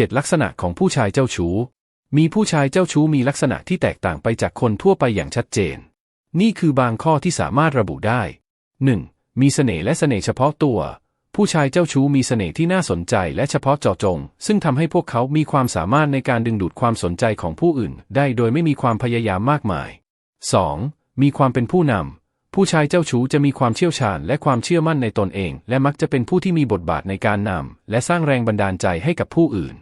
7 ลักษณะของผู้ชายเจ้าชู้ มีผู้ชายเจ้าชู้มีลักษณะที่แตกต่างไปจากคนทั่วไปอย่างชัดเจน นี่คือบางข้อที่สามารถระบุได้ 1. มีเสน่ห์และเสน่ห์เฉพาะตัว ผู้ชายเจ้าชู้มีเสน่ห์ที่น่าสนใจและเฉพาะเจาะจง ซึ่งทำให้พวกเขามีความสามารถในการดึงดูดความสนใจของผู้อื่น ได้โดยไม่มีความพยายามมากมาย 2. มีความเป็นผู้นำผู้ชายเจ้าชู้จะมีความเชี่ยวชาญและความเชื่อมั่นในตนเอง และมักจะเป็นผู้ที่มีบทบาทในการนำและสร้างแรงบันดาลใจให้กับผู้อื่น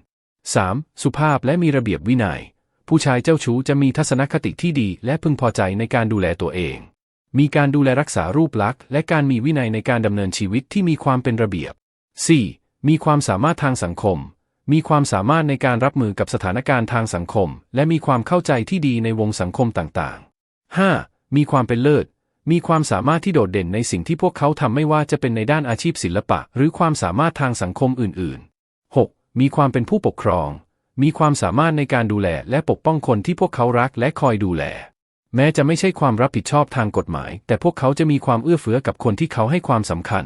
3. สุภาพและมีระเบียบวินัย ผู้ชายเจ้าชู้จะมีทัศนคติที่ดีและพึงพอใจในการดูแลตัวเอง มีการดูแลรักษารูปลักษณ์และการมีวินัยในการดำเนินชีวิตที่มีความเป็นระเบียบ 4. มีความสามารถทางสังคม มีความสามารถในการรับมือกับสถานการณ์ทางสังคม และมีความเข้าใจที่ดีในวงสังคมต่างๆ 5. มีความเป็นเลิศมีความสามารถที่โดดเด่นในสิ่งที่พวกเขาทำไม่ว่าจะเป็นในด้านอาชีพศิลปะ หรือความสามารถทางสังคมอื่นๆ มีความเป็นผู้ปกครอง มีความสามารถในการดูแลและปกป้องคนที่พวกเขารักและคอยดูแล แม้จะไม่ใช่ความรับผิดชอบทางกฎหมาย แต่พวกเขาจะมีความเอื้อเฟื้อกับคนที่เขาให้ความสำคัญ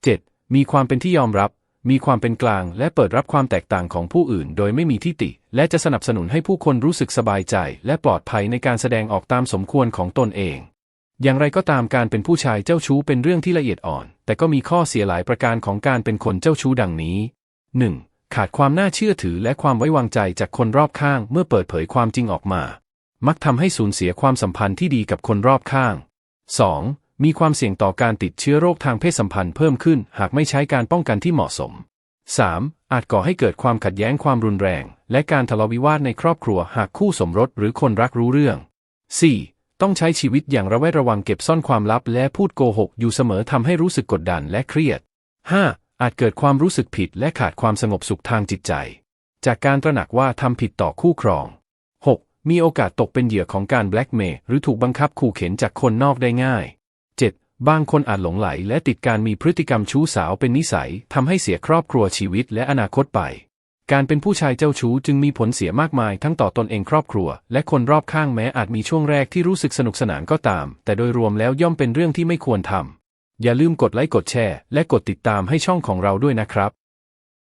7. มีความเป็นที่ยอมรับ มีความเป็นกลางและเปิดรับความแตกต่างของผู้อื่น โดยไม่มีที่ติ และจะสนับสนุนให้ผู้คนรู้สึกสบายใจ และปลอดภัยในการแสดงออกตามสมควรของตนเองอย่างไรก็ตามการเป็นผู้ชายเจ้าชู้เป็นเรื่องที่ละเอียดอ่อน แต่ก็มีข้อเสียหลายประการของการเป็นคนเจ้าชู้ดังนี้ 1. ขาดความน่าเชื่อถือและความไว้วางใจจากคนรอบข้างเมื่อเปิดเผยความจริงออกมา มักทำให้สูญเสียความสัมพันธ์ที่ดีกับคนรอบข้าง 2. มีความเสี่ยงต่อการติดเชื้อโรคทางเพศสัมพันธ์เพิ่มขึ้นหากไม่ใช้การป้องกันที่เหมาะสม 3. อาจก่อให้เกิดความขัดแย้งความรุนแรง และการทะเลาะวิวาทในครอบครัวหากคู่สมรสหรือคนรักรู้เรื่อง 4. ต้องใช้ชีวิตอย่างระแวดระวังเก็บซ่อนความลับและพูดโกหกอยู่เสมอทำให้รู้สึกกดดันและเครียด 5. อาจเกิดความรู้สึกผิดและขาดความสงบสุขทางจิตใจ จากการตระหนักว่าทำผิดต่อคู่ครอง 6. มีโอกาสตกเป็นเหยื่อของการแบล็กเมย์หรือถูกบังคับขู่เข็นจากคนนอกได้ง่าย 7. บางคนอาจหลงไหลและติดการมีพฤติกรรมชู้สาวเป็นนิสัยทำให้เสียครอบครัวชีวิตและอนาคตไป การเป็นผู้ชายเจ้าชู้จึงมีผลเสียมากมายทั้งต่อตนเองครอบครัว และคนรอบข้างแม้อาจมีช่วงแรกที่รู้สึกสนุกสนานก็ตาม แต่โดยรวมแล้วย่อมเป็นเรื่องที่ไม่ควรทำ อย่าลืมกดไลค์กดแชร์และกดติดตามให้ช่องของเราด้วยนะครับ